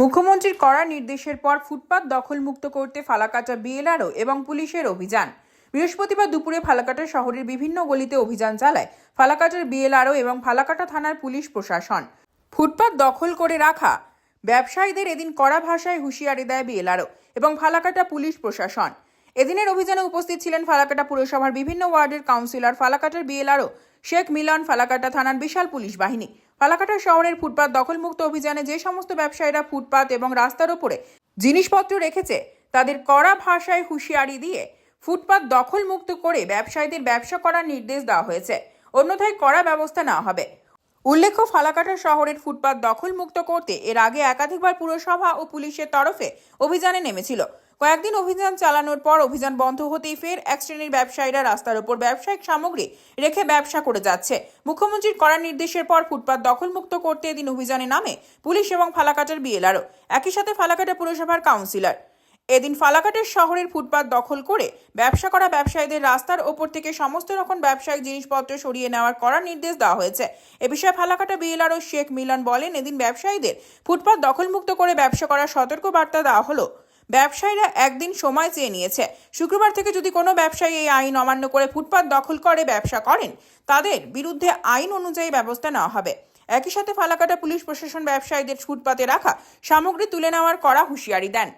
মুখ্যমন্ত্রীর কড়া নির্দেশের পর ফুটপাত দখলমুক্ত করতে ফালাকাটা বিএলআরও এবং পুলিশের অভিযান। বৃহস্পতিবার দুপুরে ফালাকাটা শহরের বিভিন্ন গলিতে অভিযান চালায় ফালাকাটার বিএলআরও এবং ফালাকাটা থানার পুলিশ প্রশাসন। ফুটপাত দখল করে রাখা, ব্যবসায়ীদের এদিন কড়া ভাষায় হুঁশিয়ারি দেয় বিএলআরও এবং ফালাকাটা পুলিশ প্রশাসন। এদিনের অভিযানে উপস্থিত ছিলেন ফালাকাটা পুরসভার বিভিন্ন ওয়ার্ডের কাউন্সিলর, ফালাকাটার বিএলআরও, শেখ মিলন, ফালাকাটা থানার বিশাল পুলিশ বাহিনী। ফালাকাটা শহরের ফুটপাত দখলমুক্ত অভিযানে যে সমস্ত ব্যবসায়ীরা ফুটপাত এবং রাস্তার ওপরে জিনিসপত্র রেখেছে, তাদের কড়া ভাষায় হুঁশিয়ারি দিয়ে ফুটপাত দখলমুক্ত করে ব্যবসায়ীদের ব্যবসা করার নির্দেশ দেওয়া হয়েছে। অন্যথায় কড়া ব্যবস্থা নেওয়া হবে। উল্লেখ্য, ফালাকাটা শহরের ফুটপাত দখলমুক্ত করতে এর আগে একাধিকবার পুরসভা ও পুলিশের তরফে অভিযানে নেমেছিল। কয়েকদিন অভিযান চালানোর পর অভিযান বন্ধ হতেই ফের এক শ্রেণির ব্যবসায়ীরা রাস্তার উপর ব্যবসায়িক সামগ্রী রেখে ব্যবসা করে যাচ্ছে। মুখ্যমন্ত্রীর কড়া নির্দেশের পর ফুটপাত দখলমুক্ত করতে এদিন অভিযানে নামে পুলিশ এবং ফালাকাটার বিএলআরও একই সাথে ফালাকাটা পুরসভার কাউন্সিলর। এদিন ফালাকাটের শহরের ফুটপাত দখল করে ব্যবসা করা ব্যবসায়ীদের রাস্তার ওপর থেকে সমস্ত রকম ব্যবসায়িক জিনিসপত্র সরিয়ে নেওয়ার করার নির্দেশ দেওয়া হয়েছে। এ বিষয়ে ফালাকাটা বিএলআরও শেখ মিলন বলেন, এদিন ব্যবসায়ীদের ফুটপাত দখলমুক্ত করে ব্যবসা করার সতর্ক বার্তা দেওয়া হলো। ব্যবসায়ীরা একদিন সময় চেয়ে নিয়েছে। শুক্রবার থেকে যদি কোনো ব্যবসায়ী এই আইন অমান্য করে ফুটপাত দখল করে, ব্যবসা করেন, তাদের বিরুদ্ধে আইন অনুযায়ী ব্যবস্থা নেওয়া হবে। একই সাথে ফালাকাটা পুলিশ প্রশাসন ব্যবসায়ীদের ফুটপাতে রাখা সামগ্রী তুলে নেওয়ার করা হুঁশিয়ারি দেন।